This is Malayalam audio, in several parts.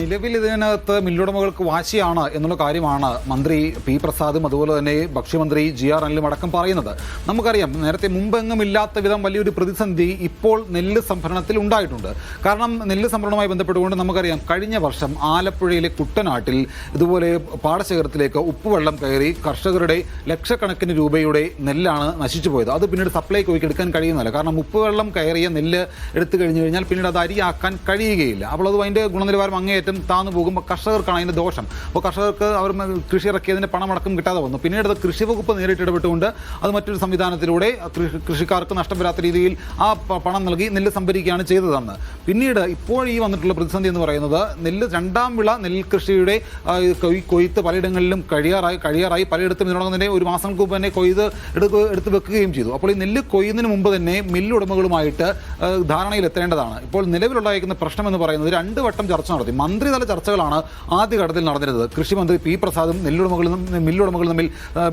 നിലവിൽ ഇതിനകത്ത് മില്ലുടമകൾക്ക് വാശിയാണ് എന്നുള്ള കാര്യമാണ് മന്ത്രി പി പ്രസാദും അതുപോലെ തന്നെ ഭക്ഷ്യമന്ത്രി ജി ആർ അനിലും അടക്കം പറയുന്നത്. നമുക്കറിയാം നേരത്തെ മുമ്പെങ്ങും ഇല്ലാത്ത വിധം വലിയൊരു പ്രതിസന്ധി ഇപ്പോൾ നെല്ല് സംഭരണത്തിൽ ഉണ്ടായിട്ടുണ്ട്. കാരണം നെല്ല് സംഭരണവുമായി ബന്ധപ്പെട്ടുകൊണ്ട് നമുക്കറിയാം കഴിഞ്ഞ വർഷം ആലപ്പുഴയിലെ കുട്ടനാട്ടിൽ ഇതുപോലെ പാടശേഖരത്തിലേക്ക് ഉപ്പുവെള്ളം കയറി കർഷകരുടെ ലക്ഷക്കണക്കിന് രൂപയുടെ നെല്ലാണ് നശിച്ചു പോയത്. അത് പിന്നീട് സപ്ലൈകോയ്ക്ക് എടുക്കാൻ കഴിയുന്നില്ല കാരണം ഉപ്പുവെള്ളം കയറിയ നെല്ല് എടുത്തു കഴിഞ്ഞു കഴിഞ്ഞാൽ പിന്നീട് അത് അരിയാക്കാൻ കഴിയുകയില്ല. അപ്പോൾ അത് അതിന്റെ ഗുണനിലവാരം അങ്ങേയറ്റം താന്നു പോകുമ്പോൾ കർഷകർക്കാണ് അതിന്റെ ദോഷം. അപ്പോൾ കർഷകർക്ക് അവർ കൃഷി ഇറക്കിയതിന്റെ പണമടക്കം കിട്ടാതെ വന്നു. പിന്നീട് അത് കൃഷി വകുപ്പ് നേരിട്ട് ഇടപെട്ടുകൊണ്ട് അത് മറ്റൊരു സംവിധാനത്തിലൂടെ കൃഷിക്കാർക്ക് നഷ്ടം വരാത്ത രീതിയിൽ ആ പണം നൽകി നെല്ല് സംഭരിക്കുകയാണ് ചെയ്തതെന്ന്. പിന്നീട് ഇപ്പോൾ ഈ വന്നിട്ടുള്ള പ്രതിസന്ധി എന്ന് പറയുന്നത് നെല്ല് രണ്ടാം വിള നെൽകൃഷിയുടെ കൊയ്ത്ത് പലയിടങ്ങളിലും കഴിയാറായി കഴിയാറായി പലയിടത്തും ഇതിനോടകം തന്നെ ഒരു മാസം മുമ്പ് തന്നെ കൊയ്ത് എടുത്ത് എടുത്ത് വെക്കുകയും ചെയ്തു. അപ്പോൾ ഈ നെല്ല് കൊയ്യുന്നതിന് മുമ്പ് തന്നെ മില്ലുടമകളുമായിട്ട് ധാരണയിലെത്തേണ്ടതാണ് ഇപ്പോൾ നിലവിലുണ്ടായിരിക്കുന്ന പ്രശ്നം എന്ന് പറയുന്നത് രണ്ട് വട്ടം ചർച്ച നടത്തി. മന്ത്രിതല ചർച്ചകളാണ് ആദ്യ ഘട്ടത്തിൽ നടന്നിരുന്നത്. കൃഷിമന്ത്രി പി പ്രസാദും നെല്ലുടമകളും മില്ലുടമകളും തമ്മിൽ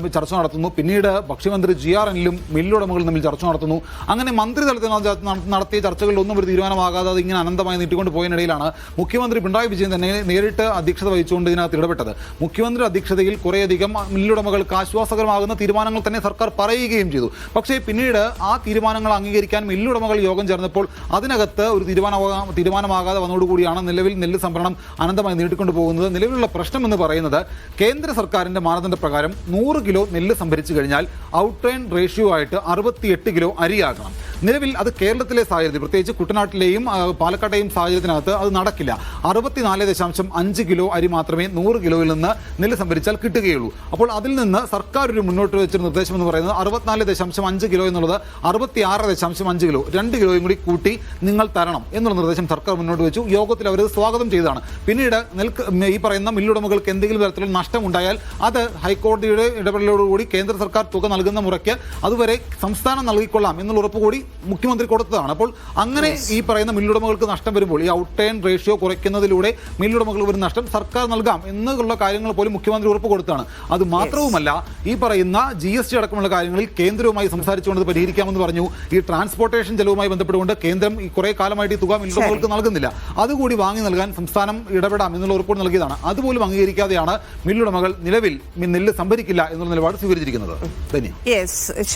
ചർച്ച നടത്തുന്നു. പിന്നീട് ഭക്ഷ്യമന്ത്രി ജി ആർ അനിലും മില്ലുടമകളും തമ്മിൽ ചർച്ച നടത്തുന്നു. അങ്ങനെ മന്ത്രിതലത്തിൽ നട- നട- നടത്തിയ ചർച്ചകളിൽ ഒന്നും ഒരു തീരുമാനമാകാതെ അത് ഇങ്ങനെ അനന്തമായി നീട്ടിക്കൊണ്ട് പോയതിനിടയിലാണ് മുഖ്യമന്ത്രി പിണറായി വിജയൻ തന്നെ നേരിട്ട് അധ്യക്ഷത വഹിച്ചുകൊണ്ട് ഇതിനകത്ത് ഇടപെട്ടത്. മുഖ്യമന്ത്രി അധ്യക്ഷതയിൽ കുറേയധികം മില്ലുടമകൾക്ക് ആശ്വാസകരമാകുന്ന തീരുമാനങ്ങൾ തന്നെ സർക്കാർ പറയുകയും ചെയ്തു. പക്ഷേ പിന്നീട് ആ തീരുമാനങ്ങൾ അംഗീകരിക്കാൻ മില്ലുടമകൾ യോഗം ചേർന്നപ്പോൾ അതിനകത്ത് ഒരു തീരുമാനമാകാ തീരുമാനമാകാതെ വന്നതോടുകൂടിയാണ് നിലവിൽ നെല്ല് സംഭരണം അനന്തമായി നീട്ടിക്കൊണ്ടു പോകുന്നത് നിലവിലുള്ള പ്രശ്നം എന്ന് പറയുന്നത് കേന്ദ്ര സർക്കാരിന്റെ മാനദണ്ഡ പ്രകാരം നൂറ് കിലോ നെല്ല് സംഭരിച്ചു കഴിഞ്ഞാൽ ഔട്ട് ടേൺ റേഷ്യോ ആയിട്ട് അറുപത്തിയെട്ട് കിലോ അരിയാകണം. നിലവിൽ അത് കേരളത്തിലെ സാഹചര്യത്തിൽ പ്രത്യേകിച്ച് കുട്ടനാട്ടിലെയും പാലക്കാട്ടെയും സാഹചര്യത്തിനകത്ത് അത് നടക്കില്ല. അറുപത്തിനാല് ദശാംശം അഞ്ച് കിലോ അരി മാത്രമേ നൂറ് കിലോയിൽ നിന്ന് നെല്ല് സംഭരിച്ചാൽ കിട്ടുകയുള്ളൂ. അപ്പോൾ അതിൽ നിന്ന് സർക്കാർ ഒരു മുന്നോട്ട് വെച്ചൊരു നിർദ്ദേശം എന്ന് പറയുന്നത് അറുപത്തിനാല് ദശാംശം അഞ്ച് കിലോ എന്നുള്ളത് അറുപത്തി ആറ് ദശാംശം അഞ്ച് കിലോ രണ്ട് കിലോയും കൂടി കൂട്ടി നിങ്ങൾ തരണം എന്നുള്ള നിർദ്ദേശം സർക്കാർ മുന്നോട്ട് വെച്ചു. യോഗത്തിൽ അവർ സ്വാഗതം ചെയ്തതാണ്. പിന്നീട് നെൽക്ക് ഈ പറയുന്ന മില്ലുടമകൾക്ക് എന്തെങ്കിലും തരത്തിലുള്ള നഷ്ടം ഉണ്ടായാൽ അത് ഹൈക്കോടതിയുടെ ഇടപെടലോടുകൂടി കേന്ദ്ര സർക്കാർ തുക നൽകുന്ന മുറയ്ക്ക് അതുവരെ സംസ്ഥാനം നൽകിക്കൊള്ളാം എന്നുള്ള ഉറപ്പ് കൂടി മുഖ്യമന്ത്രി കൊടുത്തതാണ്. അപ്പോൾ അങ്ങനെ ഈ പറയുന്ന മില്ലുടമകൾക്ക് നഷ്ടം വരുമ്പോൾ ഈ ഔട്ട് ടേൺ റേഷ്യോ കുറയ്ക്കുന്നതിലൂടെ മില്ലുടമകൾ ഒരു നഷ്ടം സർക്കാർ നൽകാം എന്നുള്ള കാര്യങ്ങൾ പോലും മുഖ്യമന്ത്രി ഉറപ്പ് കൊടുത്താണ്. അത് മാത്രവുമല്ല ഈ പറയുന്ന ജി എസ് ടി അടക്കമുള്ള കാര്യങ്ങളിൽ കേന്ദ്രവുമായി സംസാരിച്ചുകൊണ്ട് പരിഹരിക്കാമെന്ന് പറഞ്ഞു. ഈ ട്രാൻസ്പോർട്ടേഷൻ ചെലവുമായി ബന്ധപ്പെട്ടുകൊണ്ട് കേന്ദ്രം ഈ കുറെ കാലമായിട്ട് ഈ തുക മില്ലുടമകൾക്ക് നൽകുന്നില്ല. അതുകൂടി വാങ്ങി നൽകാൻ സംസ്ഥാനം ഇടപെടാം എന്നുള്ള ഉറപ്പ് നൽകിയതാണ്. അതുപോലും അംഗീകരിക്കാതെയാണ് മില്ലുടമകൾ നിലവിൽ നെല്ല് സംഭരിക്കില്ല എന്നുള്ള നിലപാട് സ്വീകരിച്ചിരിക്കുന്നത്.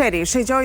ശരി. ഷിജോ